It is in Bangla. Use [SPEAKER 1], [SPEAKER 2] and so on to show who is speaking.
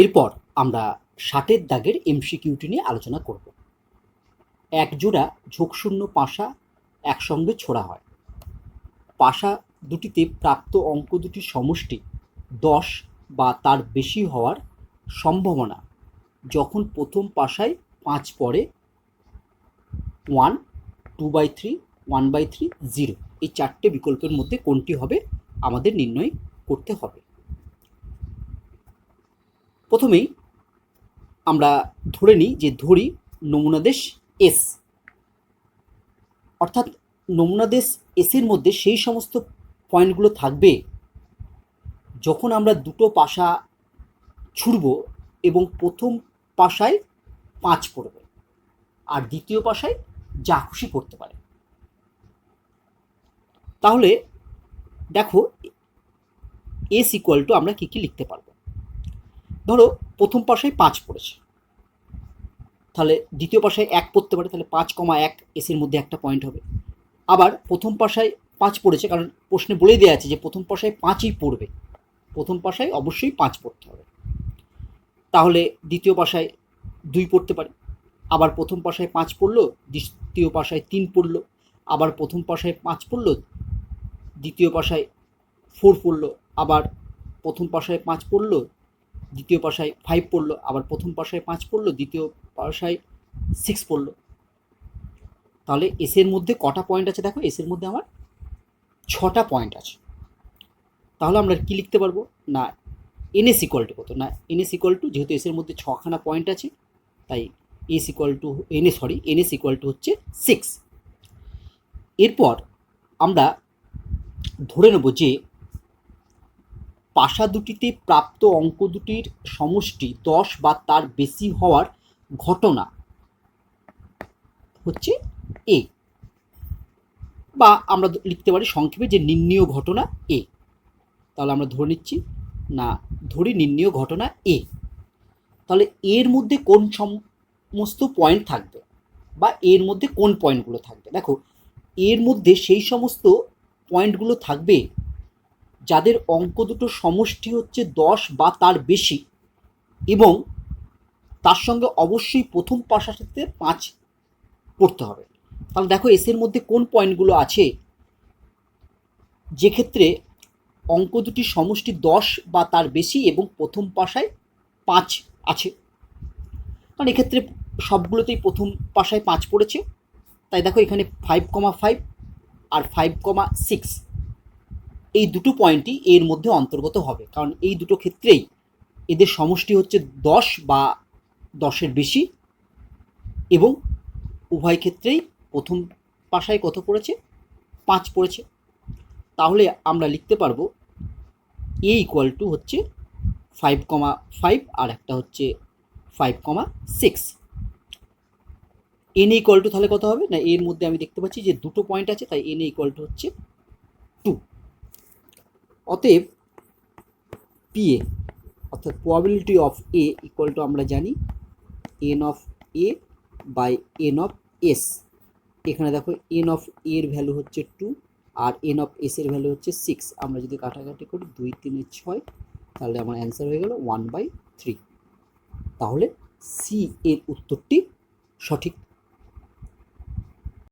[SPEAKER 1] এরপর আমরা ষাটের দাগের এমসিকিউটি নিয়ে আলোচনা করব। এক জোড়া ঝোঁকশূন্য পাশা একসঙ্গে ছোড়া হয়। পাশা দুটিতে প্রাপ্ত অঙ্ক দুটির সমষ্টি দশ বা তার বেশি হওয়ার সম্ভাবনা যখন প্রথম পাশায় পাঁচ পড়ে one, two by three, one by three, zero. এই চারটে বিকল্পের মধ্যে কোনটি হবে আমাদের নির্ণয় করতে হবে। প্রথমেই আমরা ধরে নিই যে ধরি নমুনাদেশ এস অর্থাৎ নমুনাদেশ এসের মধ্যে সেই সমস্ত পয়েন্টগুলো থাকবে যখন আমরা দুটো পাশা ছুড়ব এবং প্রথম পাশায় পাঁচ পড়বে আর দ্বিতীয় পাশায় যা খুশি পড়তে পারে। তাহলে দেখো এস ইকুয়াল টু আমরা কী কী লিখতে পারব? ধরো প্রথম পাশায় পাঁচ পড়েছে। তাহলে দ্বিতীয় পাশায় এক পড়তে পারে, তাহলে পাঁচ কমা এক এসির মধ্যে একটা পয়েন্ট হবে। আবার প্রথম পাশায় পাঁচ পড়েছে, কারণ প্রশ্নে বলেই দেওয়া আছে যে প্রথম পাশায় পাঁচই পড়বে। প্রথম পাশায় অবশ্যই পাঁচ পড়তে হবে। তাহলে দ্বিতীয় পাশায় দুই পড়তে পারে, আবার প্রথম পাশায় পাঁচ পড়ল, দ্বিতীয় পাশায় তিন পড়ল, আবার প্রথম পাশায় পাঁচ পড়ল, দ্বিতীয় পাশায় ফোর পড়ল, আবার প্রথম পাশায় পাঁচ পড়ল দ্বিতীয় পাশায় ফাইভ পড়ল, আবার প্রথম পাশায় পাঁচ পড়ল, দ্বিতীয় পাশায় সিক্স পড়ল। তাহলে এসের মধ্যে কটা পয়েন্ট আছে? দেখো এসের মধ্যে আমার ছটা পয়েন্ট আছে। তাহলে আমরা কি লিখতে পারব? না এনএস ইকুয়াল টু কত? না এনএস ইকুয়াল টু যেহেতু এসের মধ্যে ছখানা পয়েন্ট আছে, তাই S equal to NS sorry NS equal to হচ্ছে সিক্স এরপর আমরা ধরে নেব যে পাশা দুটিতে প্রাপ্ত অঙ্ক দুটির সমষ্টি দশ বা তার বেশি হওয়ার ঘটনা হচ্ছে এ। বা আমরা লিখতে পারি সংক্ষেপে যে নির্ণীয় ঘটনা এ। তাহলে আমরা ধরে নিচ্ছি, না, ধরি নির্ণীয় ঘটনা এ। তাহলে এর মধ্যে কোন সমস্ত পয়েন্ট থাকবে বা এর মধ্যে কোন পয়েন্টগুলো থাকবে? দেখো, এর মধ্যে সেই সমস্ত পয়েন্টগুলো থাকবে যাদের অঙ্ক দুটো সমষ্টি হচ্ছে দশ বা তার বেশি এবং তার সঙ্গে অবশ্যই প্রথম সাথে পাঁচ পড়তে হবে। তাহলে দেখো এসের মধ্যে কোন পয়েন্টগুলো আছে? যে ক্ষেত্রে অঙ্ক দুটি সমষ্টি দশ বা তার বেশি এবং প্রথম পাশায় পাঁচ আছে। কারণ এক্ষেত্রে সবগুলোতেই প্রথম পাশায় পাঁচ পড়েছে। তাই দেখো এখানে ফাইভ কমা ফাইভ আর ফাইভ কমা সিক্স এই দুটো পয়েন্টই এর মধ্যে অন্তর্গত হবে। কারণ এই দুটো ক্ষেত্রেই এদের সমষ্টি হচ্ছে দশ বা দশের বেশি এবং উভয় ক্ষেত্রেই প্রথম পাশায় কত পড়েছে? পাঁচ পড়েছে। তাহলে আমরা লিখতে পারব এ ইকুয়াল টু হচ্ছে ফাইভ কমা ফাইভ আর একটা হচ্ছে five comma six N equal to তাহলে কত হবে? না, এর মধ্যে আমি দেখতে পাচ্ছি যে দুটো পয়েন্ট আছে, তাই এন ইকুয়াল টু হচ্ছে অতএব পিএ অর্থাৎ probability of A equal to আমরা জানি N of A by N of S এখানে দেখো এন অফ এর ভ্যালু হচ্ছে টু আর এন অফ এস এর ভ্যালু হচ্ছে সিক্স আমরা যদি কাটাকাটি করি দুই, তিনে, ছয়, তাহলে আমার অ্যান্সার হয়ে গেল ওয়ান বাই থ্রি তাহলে সি এর উত্তরটি সঠিক